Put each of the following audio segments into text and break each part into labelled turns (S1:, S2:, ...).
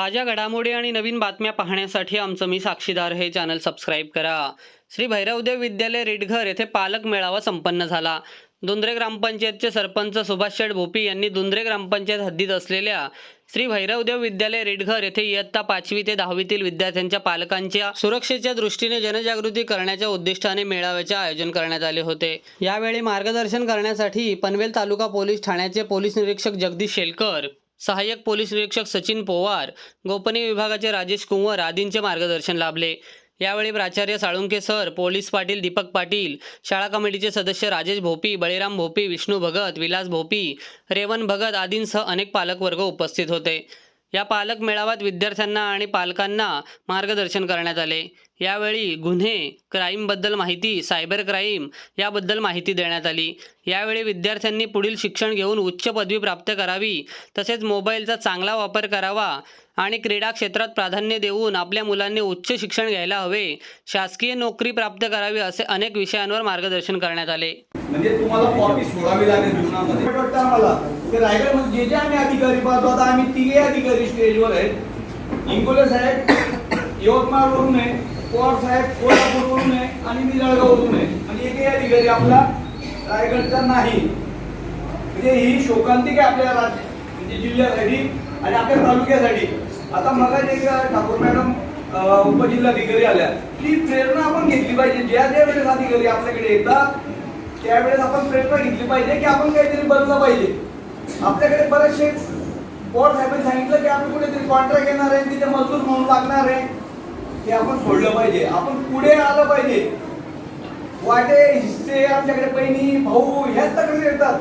S1: ताज्या घडामोडी आणि नवीन बातम्या पाहण्यासाठी आमचं मी साक्षीदार हे चॅनल सबस्क्राईब करा. श्री भैरवदेव विद्यालय रेडघर येथे पालक मेळावा संपन्न झाला. दुंद्रे ग्रामपंचायतचे सरपंच सुभाष शेठ भोपी यांनी दुंद्रे ग्रामपंचायत हद्दीत असलेल्या श्री भैरवदेव विद्यालय रेडघर येथे इयत्ता पाचवी ते दहावीतील विद्यार्थ्यांच्या पालकांच्या सुरक्षेच्या दृष्टीने जनजागृती करण्याच्या उद्दिष्टाने मेळाव्याचे आयोजन करण्यात आले होते. यावेळी मार्गदर्शन करण्यासाठी पनवेल तालुका पोलीस ठाण्याचे पोलीस निरीक्षक जगदीश शेलकर सहाय्यक पोलीस निरीक्षक सचिन पोवार गोपनीय विभागाचे राजेश कुंवर आदींचे मार्गदर्शन लाभले. यावेळी प्राचार्य साळुंके सर पोलीस पाटील दीपक पाटील शाळा कमिटीचे सदस्य राजेश भोपी बळीराम भोपी विष्णू भगत विलास भोपी रेवन भगत आदींसह अनेक पालकवर्ग उपस्थित होते. या पालक मेळाव्यात विद्यार्थ्यांना आणि पालकांना मार्गदर्शन करण्यात आले. यावेळी गुन्हे क्राईमबद्दल माहिती सायबर क्राईम याबद्दल माहिती देण्यात आली. यावेळी विद्यार्थ्यांनी पुढील शिक्षण घेऊन उच्च पदवी प्राप्त करावी. तसेच मोबाईलचा चांगला वापर करावा. आणि क्रीडा क्षेत्रात प्राधान्य देऊन आपल्या मुलांनी उच्च शिक्षण घ्यायला हवे. शासकीय नोकरी प्राप्त करावी असे अनेक विषयांवर मार्गदर्शन करण्यात आले.
S2: म्हणजे तुम्हाला कॉपी सोडावी लागेल जीवनामध्ये.
S3: वाटतं आम्हाला. ते रायगडमध्ये जे जे आम्ही अधिकारी पाहतो आता आम्ही तिघे अधिकारी स्टेजवर आहेत. इंगोले साहेब यवतमाळवरून आहे पवार साहेब कोल्हापूरवरून आहे आणि मी जळगाववरून आहे. म्हणजे एकही अधिकारी आपला रायगडचा नाही. म्हणजे ही शोकांतिक आहे आपल्या राज्य म्हणजे जिल्ह्यासाठी आणि आपल्या तालुक्यासाठी. आता मला एक ठाकूर मॅडम उपजिल्हाधिकारी आल्या. ती प्रेरणा आपण घेतली पाहिजे. ज्या ज्या वेळेस अधिकारी आपल्याकडे येतात त्यावेळेस आपण प्रेरणा घेतली पाहिजे की आपण काहीतरी बनलं पाहिजे. आपल्याकडे बरेचसे पॉट साहेबांनी सांगितलं की आपण कुठेतरी कॉन्ट्रॅक्ट येणार आहे तिथे मजदूर म्हणून लागणार आहे. हे आपण सोडलं पाहिजे. आपण पुढे आलं पाहिजे. वाटे हिस्से आपल्याकडे बहिणी भाऊ ह्याच तक्रारी येतात.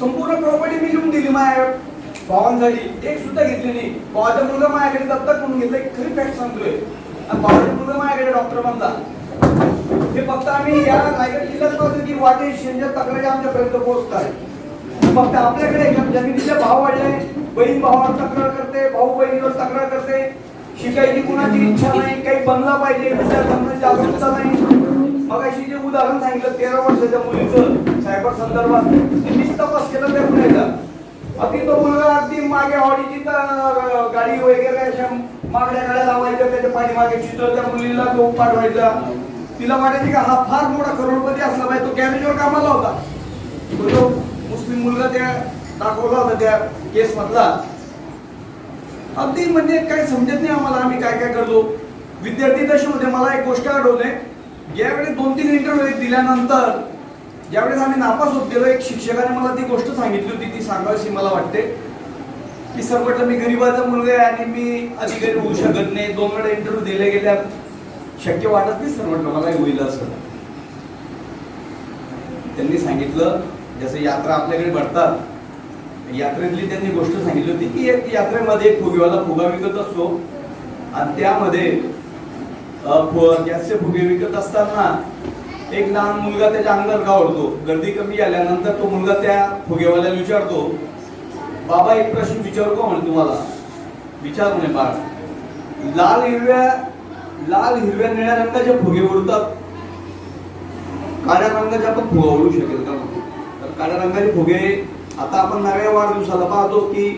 S3: संपूर्ण प्रॉपर्टी मी लिहून दिली माझ्या भावांसाठी एक सुद्धा घेतली नाही. भावाचा मुलगा माझ्याकडे दत्तक म्हणून घेतलं खरी फॅक्ट सांगतोय. आणि भावाचा मुलगा माझ्याकडे डॉक्टर बनला. हे फक्त आम्ही या रायगड जिल्ह्यात पाहतो की वाटे हिस्सेच्या तक्रारी आमच्यापर्यंत पोहोचतात फक्त आपल्याकडे जमिनीचे भाव वाढले बहीण भावावर तक्रार करते भाऊ बहिणीवर तक्रार करते. शिकायची कुणाची इच्छा नाही. काही बनला पाहिजे जागरूकता नाही. मग अशी जे उदाहरण सांगितलं तेरा वर्षाच्या मुलीचं सायबर संदर्भात. ते तपास केला त्या मुलीचा अगदी तो मुलगा अगदी मागे ऑडीची गाडी वगैरे अशा मागण्या गाड्या लावायच्या त्याच्या पाठीमागे चित्र त्या मुलीला तो पाठवायचा. तिला वाटायची का हा फार मोठा करोडपती असला पाहिजे तो गॅरेजवर कामाला होता. तो जो मुस्लिम मुलगा त्या दाखवला होता त्या केस मधला. अगदी म्हणजे काही समजत नाही आम्हाला आम्ही काय काय करतो. विद्यार्थी दशेमध्ये मला एक गोष्ट आठवते. ज्यावेळी दोन तीन इंटरव्ह्यू दिल्यानंतर ज्यावेळेस आम्ही नापास होत गेलो एक शिक्षकाने मला ती गोष्ट सांगितली होती ती सांगावीशी मला वाटते. की सर म्हटलं मी गरीबाचा मुलगा आहे आणि मी अधिकारी होऊ शकत नाही. दोन वेळा इंटरव्ह्यू दिले गेल्या. शक्य वाटत नाही सर म्हटलं. मला होईल असं. त्यांनी सांगितलं जसं यात्रा आपल्याकडे भरतात यात्रेतली त्यांनी गोष्ट सांगितली होती की एक यात्रेमध्ये एक फुगेवाला फुगा विकत असतो. आणि त्यामध्ये गॅसचे फुगे विकत असताना एक लहान मुलगा त्याच्या अंगावर गावडतो गर्दी कमी झाल्यानंतर तो मुलगा त्या फुगेवाल्याला विचारतो बाबा एक प्रश्न विचारू का म्हणे तुम्हाला? विचार नये बाळ. लाल हिरव्या लाल हिरव्या निळ्या रंगाचे फुगे उडतात. काळ्या रंगाचे आपण फुगा उडू शकेल का म्हणे? तर काळ्या रंगाचे फुगे आता आपण नव्या वाढदिवसाला पाहतो की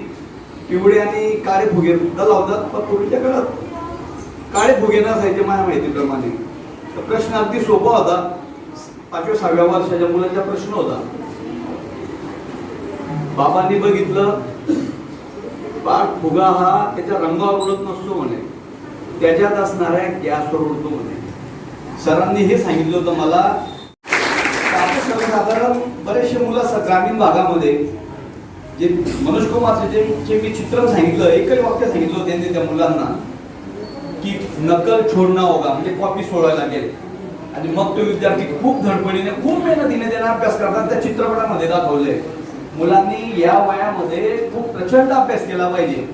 S3: पिवळे आणि काळे फुगे सुद्धा लावतात पण पूर्वीच्या काळात काळे फुगे नसायचे माझ्या माहितीप्रमाणे. प्रश्न अगदी सोपा होता. पाचव्या सहाव्या वर्षाच्या मुलाचा प्रश्न होता. बाबांनी बघितलं बाळ फुगा हा त्याच्या रंगावर उडत नसतो म्हणे. त्याच्यात असणाऱ्या गॅसवर उडतो म्हणे. सरांनी हे सांगितलं होतं मला. सर्वसाधारण बरेचसे मुलं ग्रामीण भागामध्ये जे मनोज कुमारचं जे जे मी चित्र सांगितलं एकच वाक्य सांगितलं त्यांनी त्या मुलांना की नकल छोडणं होगा म्हणजे कॉपी सोडायला लागेल. आणि मग तो विद्यार्थी खूप धडपडीने खूप मेहनतीने त्यांना अभ्यास करतात. त्या चित्रपटामध्ये दाखवले मुलांनी या वयामध्ये खूप प्रचंड अभ्यास केला पाहिजे.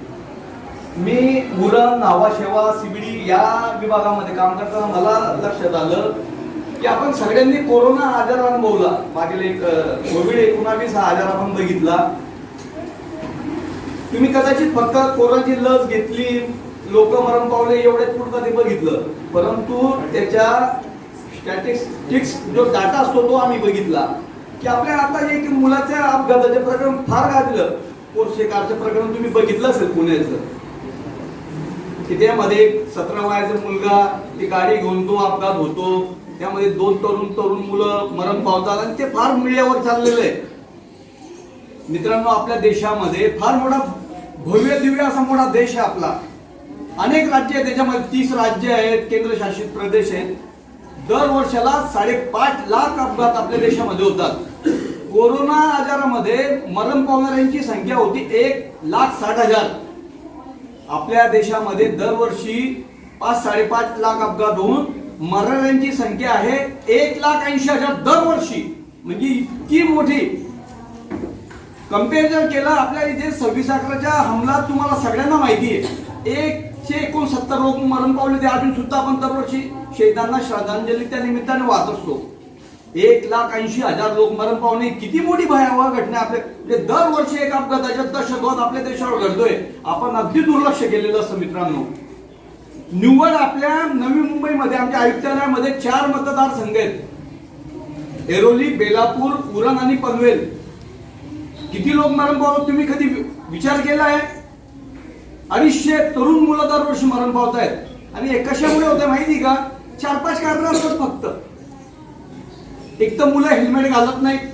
S3: मी उरण नावाशेवा सीबीडी या विभागामध्ये काम करताना मला लक्षात आलं की आपण सगळ्यांनी कोरोना आजार अनुभवला. मागील एक कोविड एकोणावीस हा आजार आपण बघितला. तुम्ही कदाचित फक्त कोरोनाची लस घेतली लोक मरण पावले एवढ्याच पुरतं ते बघितलं. परंतु त्याच्या स्टॅटिस्टिक्स जो डाटा असतो तो आम्ही बघितला. की आपल्या आता एक मुलाच्या अपघाताचे प्रकरण फार गाजलं. पोर्शे कारचं प्रकरण तुम्ही बघितलं असेल पुण्याचं. की त्यामध्ये सतरा वयाचा मुलगा ती गाडी घेऊन तो अपघात होतो. त्यामध्ये दोन तरुण तरुण मुलं मरण पावतात आणि ते फार मीडियावर चाललेलं आहे. मित्रांनो आपल्या देशामध्ये फार मोठा भव्य दिव्य असा मोठा देश आहे आपला. अनेक राज्य आहेत त्याच्यामध्ये तीस राज्य आहेत केंद्रशासित प्रदेश आहेत. दर वर्षाला साडेपाच लाख अपघात आपल्या देशामध्ये होतात. कोरोना आजारामध्ये मरण पावणाऱ्यांची संख्या होती एक लाख साठ हजार. आपल्या देशामध्ये दरवर्षी पाच साडेपाच लाख अपघात होऊन मरणाऱ्यांची संख्या आहे एक लाख ऐंशी हजार दरवर्षी. म्हणजे इतकी मोठी. कंपॅरिझन केलं आपल्या इथे सव्वीस अकराच्या हमला तुम्हाला सगळ्यांना माहिती आहे. एक एकशे एकोणसत्तर लोक मरण पावले ते अजून सुद्धा आपण दरवर्षी शहीदांना श्रद्धांजली त्या निमित्ताने वाहत असतो. एक लाख ऐंशी हजार लोक मरण पावणे किती मोठी भयावह घटना आपल्या म्हणजे दरवर्षी एक अपघाताच्या दशकवाद आपल्या देशावर घडतोय. आपण अगदी दुर्लक्ष केलेलं असतं मित्रांनो. निव्वळ आपल्या नवी मुंबईमध्ये आमच्या आयुक्तालयामध्ये चार मतदारसंघ आहेत. एरोली बेलापूर उरण आणि पनवेल. किती लोक मरण पावतात तुम्ही कधी वि- विचार केला आहे? अडीचशे तरुण मुलं दरवर्षी मरण पावत आहेत आणि हे कशामुळे होते माहिती का? चार पाच कारण असतात फक्त. एक तर मुलं हेल्मेट घालत नाहीत.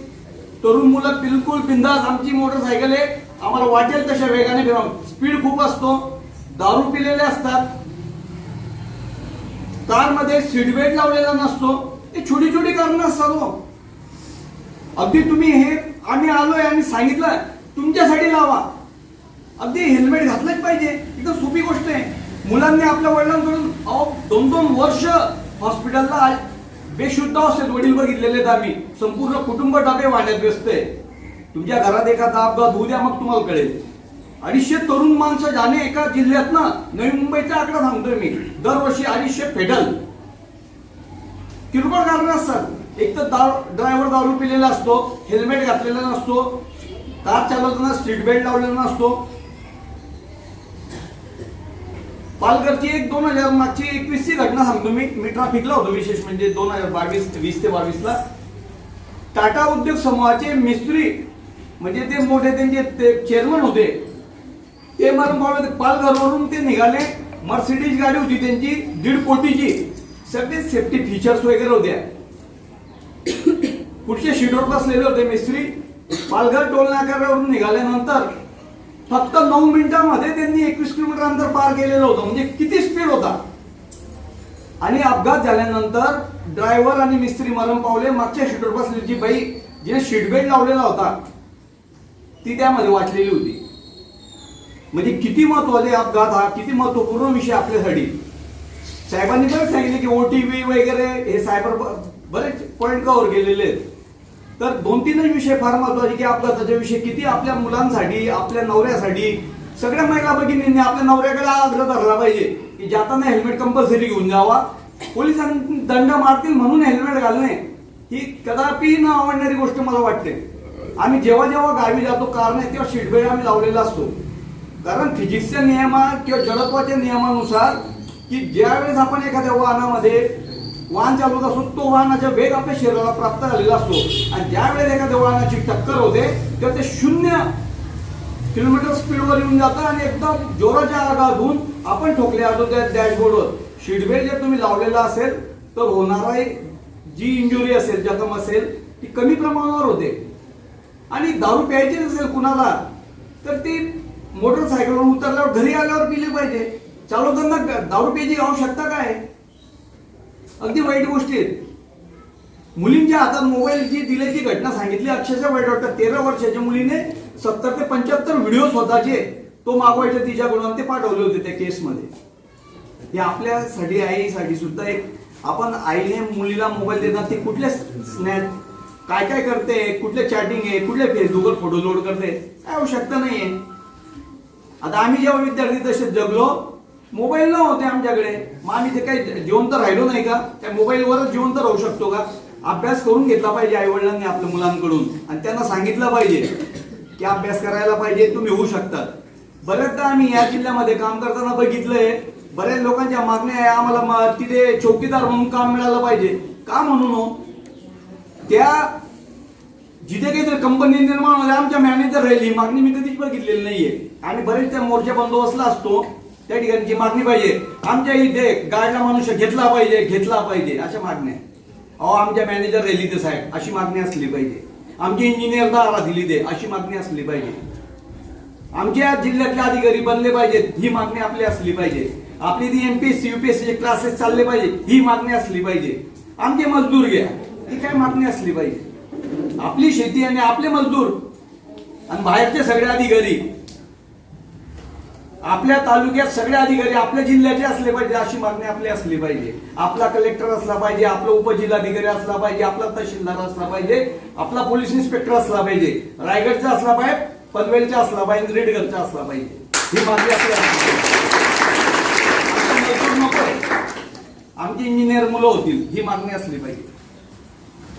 S3: तरुण मुलं बिलकुल बिंदास आमची मोटरसायकल आहे. आम्हाला वाटेल तशा वेगाने फिरवा स्पीड खूप असतो. दारू पिलेले असतात. कारमध्ये सीटबेल्ट लावलेला नसतो. हे छोटी छोटी कारणं असतात हो. अगदी तुम्ही हे आम्ही आलोय आणि सांगितलं तुमच्यासाठी लावा. अगदी हेल्मेट घातलंच पाहिजे. एकदम सोपी गोष्ट आहे. मुलांनी आपल्या वडिलांकडून अहो दोन दोन वर्ष हॉस्पिटलला बेशुद्ध असेल वडील बघितलेले आहेत आम्ही. संपूर्ण कुटुंब डबे वाढण्यात व्यस्त आहे. तुमच्या घरात एखादा अपघात होऊ द्या मग तुम्हाला कळेल. अडीचशे तरुण माणसं जाणे एका जिल्ह्यात ना नवी मुंबईचा आकडा सांगतोय मी. दरवर्षी अडीचशे फेडल. किरकोळ कारण असतात. एक तर ड्रायव्हर दारू पिलेला असतो हेल्मेट घातलेला नसतो कार चालवताना सीट बेल्ट लावलेला नसतो पालघरची एक दोन हजार मागची एकवीसची घटना सांगतो मी. मी ट्राफिकला होतो विशेष म्हणजे दोन हजार बावीस वीस ते बावीसला टाटा उद्योग समूहाचे मिस्त्री म्हणजे ते मोठे त्यांचे ते चेअरमन होते. ते मरण पावले पालघरवरून ते निघाले. मर्सिडीज गाडी होती त्यांची दीड कोटीची. सगळे सेफ्टी फीचर्स वगैरे होत्या पुढच्या शीटवर बसलेले होते मिस्त्री. पालघर टोल नाक्यावरून निघाल्यानंतर फक्त नऊ मिनिटांमध्ये त्यांनी एकवीस किलोमीटर अंतर पार केलेलं होतं. म्हणजे किती स्पीड होता? आणि अपघात झाल्यानंतर ड्रायव्हर आणि मिस्त्री मरण पावले. मागच्या शीटवर बसलेली जी बाई जिने सीटबेल्ट लावलेला होता ती त्यामध्ये वाचलेली होती. म्हणजे किती महत्त्वाचे अपघात हा किती महत्त्वपूर्ण विषय आपल्यासाठी. साहेबांनी बरेच सांगितले की ओटीव्ही वगैरे हे सायबर बरेच पॉईंट कव्हर केलेले आहेत. तर दोन तीनच विषय फार महत्त्वाचे की आपला विषय किती आपल्या मुलांसाठी आपल्या नवऱ्यासाठी. सगळ्या महिला भगिनींनी आपल्या नवऱ्याकडे आग्रह धरला पाहिजे की जाताना हेल्मेट कंपल्सरी घेऊन जावा. पोलिसांनी दंड मारतील म्हणून हेल्मेट घालणे ही कदापि न आवडणारी गोष्ट मला वाटते. आम्ही जेव्हा जेव्हा गावी जातो कारण आहे तेव्हा सीट आम्ही लावलेला असतो. कारण फिजिक्सच्या नियमा किंवा जडत्वाच्या नियमानुसार की ज्यावेळेस आपण एखाद्या वाहनामध्ये वाहन चालवत असतो तो वाहनाचा वेग आपल्या शरीराला प्राप्त झालेला असतो. आणि ज्यावेळेस एखाद्या वाहनाची टक्कर होते तेव्हा ते शून्य किलोमीटर स्पीडवर येऊन जातं आणि एकदम जोराच्या आगातून आपण ठोकले असतो त्या डॅशबोर्डवर. सीटबेल्ट जर तुम्ही लावलेला असेल तर होणारा जी इंजुरी असेल जखम असेल ती कमी प्रमाणावर होते. आणि दारू प्यायची नसेल कुणाला तर ती मोटरसायकलवर उतरल्यावर घरी आल्यावर पिली पाहिजे. चालवताना दारू प्यायची आवश्यकता काय आहे? अगदी वाईट गोष्टी आहेत मुलींच्या हातात मोबाईल जी दिल्याची घटना सांगितली. अक्षरशः वाईट वाटतं. तेरा वर्षाच्या मुलीने सत्तर ते पंच्याहत्तर व्हिडिओ स्वतःचे तो मागवायचे तिच्याकडून ते पाठवले होते त्या केसमध्ये. हे आपल्यासाठी आईसाठी सुद्धा एक आपण आईने मुलीला मोबाईल देतात ते कुठल्या स्नॅप काय काय करते कुठले चॅटिंग आहे कुठल्या फेसबुकवर फोटो लोड करते काय आवश्यकता नाहीये. आता आम्ही जेव्हा विद्यार्थी तसे जगलो मोबाईल नव्हते होते आमच्याकडे. मग आम्ही ते काही जिवंत राहिलो नाही का? त्या मोबाईलवरच जिवंत राहू शकतो का? अभ्यास करून घेतला पाहिजे आई वडिलांनी आपल्या मुलांकडून. आणि त्यांना सांगितलं पाहिजे की अभ्यास करायला पाहिजे तुम्ही होऊ शकतात बऱ्याचदा आम्ही या जिल्ह्यामध्ये काम करताना बघितलंय बऱ्याच लोकांच्या मागण्या आहे आम्हाला तिथे चौकीदार म्हणून काम मिळालं पाहिजे. का म्हणून हो? त्या जिथे काहीतरी कंपनी निर्माण होते आमच्या मॅनेजर राहिली. मागणी मी कधीच बघितलेली नाहीये. आणि बरेच त्या मोर्चा बंदोबस्तला असतो. त्या ठिकाणी जी मागणी पाहिजे आमच्या इथे गाडला मनुष्य घेतला पाहिजे घेतला पाहिजे अशा मागण्या अहो आमच्या मॅनेजर रेली ते साहेब अशी मागणी असली पाहिजे. आमची इंजिनियर दारा दिली दे अशी मागणी असली पाहिजे. आमच्या जिल्ह्यातले अधिकारी बनले पाहिजेत ही मागणी आपली असली पाहिजे. आपली ती एमपीएससी युपीएससी क्लासेस चालले पाहिजे ही मागणी असली पाहिजे. आमचे मजदूर घ्या ही काय मागणी असली पाहिजे? आपली शेती आणि आपले मजदूर. आणि बाहेरचे सगळे अधिकारी आपल्या तालुक्यात सगळे अधिकारी आपल्या जिल्ह्याचे असले पाहिजे अशी मागणी आपली असली पाहिजे. आपला कलेक्टर असला पाहिजे आपला उपजिल्हाधिकारी असला पाहिजे आपला तहसीलदार असला पाहिजे आपला पोलीस इन्स्पेक्टर असला पाहिजे. रायगडचा असला पाहिजे पनवेलचा असला पाहिजे रेडगडचा असला पाहिजे. ही मागणी आपली असली आमची इंजिनियर मुलं होतील ही मागणी असली पाहिजे.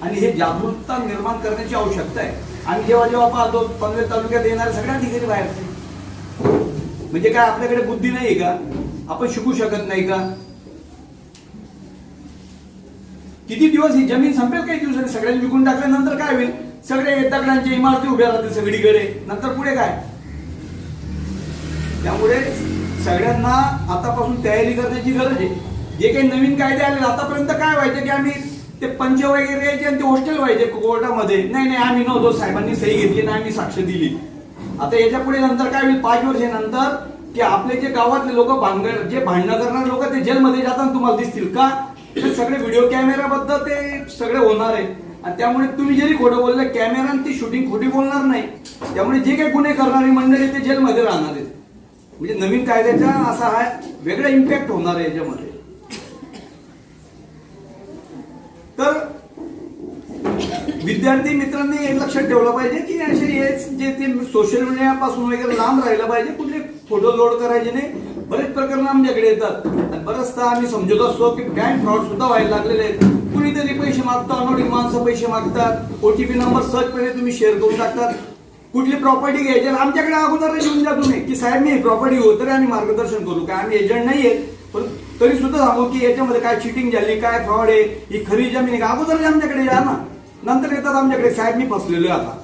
S3: आणि हे जागरूकता निर्माण करण्याची आवश्यकता आहे. आणि जेव्हा जेव्हा पाहतो पनवेल तालुक्यात येणारे सगळे अधिकारी बाहेरचे म्हणजे काय आपल्याकडे बुद्धी नाही का? आपण शिकू शकत नाही का? किती दिवस ही जमीन संपेल काही दिवसांनी? सगळ्यांनी विकून टाकल्यानंतर काय होईल? सगळे दगडांच्या इमारती उभ्या राहतील सगळीकडे. नंतर पुढे काय? त्यामुळे सगळ्यांना आतापासून तयारी करण्याची गरज आहे. जे काही नवीन कायदे आले आतापर्यंत काय व्हायचे की आम्ही ते पंच वगैरे यायचे आणि ते हॉस्टेल व्हायचे कोर्टामध्ये? नाही नाही आम्ही नव्हतो साहेबांनी सही घेतली नाही आम्ही साक्ष दिली. आता याच्यापुढे नंतर काय होईल? पाच वर्षानंतर की आपले जे गावातले लोक भांडण जे भांडणं करणारे लोक ते जेलमध्ये जाताना तुम्हाला दिसतील का? ते सगळे व्हिडिओ कॅमेऱ्याबद्दल ते सगळे होणार आहे. आणि त्यामुळे तुम्ही जरी खोटं बोलले कॅमेरा ती शूटिंग खोटी बोलणार नाही. त्यामुळे जे काही गुन्हे करणारी मंडळी ते जेलमध्ये राहणार आहेत. म्हणजे नवीन कायद्याचा असा हा वेगळा इम्पॅक्ट होणार आहे याच्यामध्ये तर विद्यार्थी मित्रांनी एक लक्षात ठेवलं पाहिजे की असे हेच जे ते सोशल मीडियापासून वगैरे लांब राहिलं पाहिजे कुठले फोटो लोड करायचे नाही. बरेच प्रकरण आमच्याकडे येतात. आणि बरेचदा आम्ही समजत असतो की बँक फ्रॉड सुद्धा व्हायला लागलेले आहेत. कुणीतरी पैसे मागतात अनोळखी माणसं पैसे मागतात. ओटीपी नंबर सहजपणे तुम्ही शेअर करून टाकतात. कुठली प्रॉपर्टी घ्यायची आमच्याकडे अगोदर येऊन जा तुम्ही की साहेब मी प्रॉपर्टी घेऊ तरी आम्ही मार्गदर्शन करू. काय आम्ही एजंट नाही आहेत पण तरी सुद्धा सांगू की याच्यामध्ये काय चिटिंग झाली काय फ्रॉड आहे ही खरी जमीन आहे. का अगोदर आमच्याकडे या ना. नंतर येतात आमच्याकडे. साहेब मी फसलेलो आता.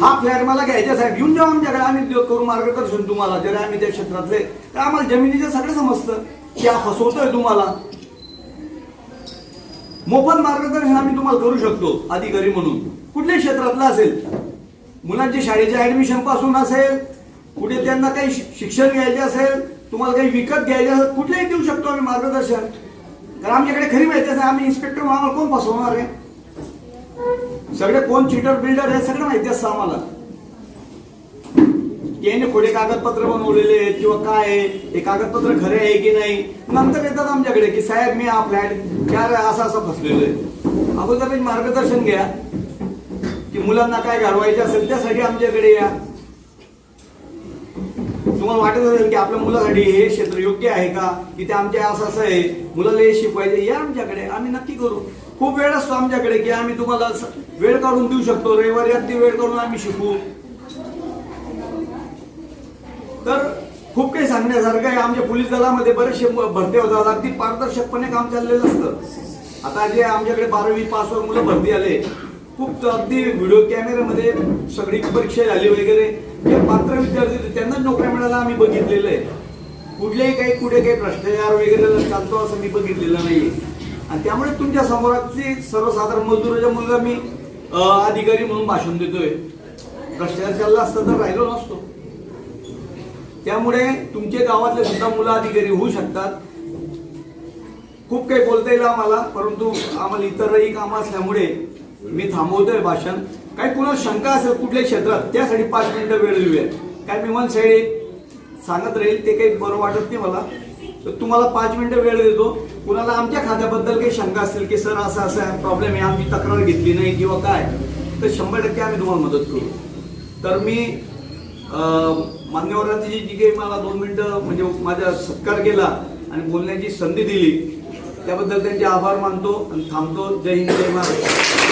S3: हा फ्लॅट मला घ्यायचा साहेब. घेऊन जाऊ आमच्याकडे. आम्ही करू मार्गदर्शन तुम्हाला. जरी आम्ही त्या क्षेत्रातले तर आम्हाला जमिनीचं सगळं समजतं. की हा फसवतोय तुम्हाला. मोफत मार्गदर्शन आम्ही तुम्हाला करू शकतो अधिकारी म्हणून. कुठल्याही क्षेत्रातलं असेल. मुलांची शाळेच्या ऍडमिशनपासून असेल कुठे त्यांना काही शिक्षण घ्यायचे असेल तुम्हाला काही विकत घ्यायचे असेल कुठलेही देऊ शकतो आम्ही मार्गदर्शन. कारण आमच्याकडे खरी माहिती आहे आम्ही इन्स्पेक्टर आम्हाला कोण फसवणार आहे? सगळे कोण चिटर बिल्डर हे सगळं माहिती असतं आम्हाला. याने खोडे कागदपत्र बनवलेले आहेत किंवा काय आहे हे कागदपत्र खरे आहे की नाही? नंतर येतात आमच्याकडे की साहेब मी हा फ्लॅट त्या असं असं फसलेलो आहे. अगोदर एक मार्गदर्शन घ्या की मुलांना काय घालवायचे असेल त्यासाठी आमच्याकडे या. तुम्हाला वाटत असेल की आपल्या मुलासाठी हे क्षेत्र योग्य आहे का? की ते आमच्या असं असं आहे. मुलाला हे शिकवायचे या आमच्याकडे. आम्ही नक्की करू. खूप वेळ असतो आमच्याकडे की आम्ही तुम्हाला वेळ काढून देऊ शकतो. रविवारी अगदी वेळ काढून आम्ही शिकू. तर खूप काही सांगण्यासारखं आहे. आमच्या पोलीस दलामध्ये बरेचसे भरती होतात. अगदी पारदर्शकपणे काम चाललेलं असतं. आता जे आमच्याकडे बारावी पासवर मुलं भरती आले खूप अगदी व्हिडिओ कॅमेऱ्यामध्ये सगळी परीक्षा झाली वगैरे. जे पात्र विद्यार्थी त्यांनाच त्यांना नोकऱ्या मिळायला आम्ही बघितलेलं आहे. कुठल्याही काही कुठे काही भ्रष्टाचार वगैरे चालतो असं मी बघितलेलं नाही आणि त्यामुळे तुमच्या समोराची सर्वसाधारण मजुराच्या मुलगा मी अधिकारी म्हणून भाषण देतोय. भ्रष्टाचार चालला असता तर राहिलो नसतो. त्यामुळे तुमचे गावातले सुद्धा मुलं अधिकारी होऊ शकतात. खूप काही बोलता येईल आम्हाला परंतु आम्हाला इतरही कामं असल्यामुळे मी थांबवतोय भाषण. काही कुणाला शंका असेल कुठल्या क्षेत्रात त्यासाठी पाच मिनिटं वेळ देऊया. काय मी मन साईड सांगत राहील ते काही बरं वाटत नाही मला. तर तुम्हाला पाच मिनिटं वेळ देतो. कुणाला आमच्या खात्याबद्दल काही शंका असेल की सर असं असं प्रॉब्लेम आहे आमची तक्रार घेतली नाही किंवा काय तर शंभर टक्के आम्ही तुम्हाला मदत करू. तर मी मान्यवरांची जी काही मला दोन मिनटं म्हणजे माझा सत्कार केला आणि बोलण्याची संधी दिली त्याबद्दल त्यांचे आभार मानतो आणि थांबतो. जय हिंद जय महाराज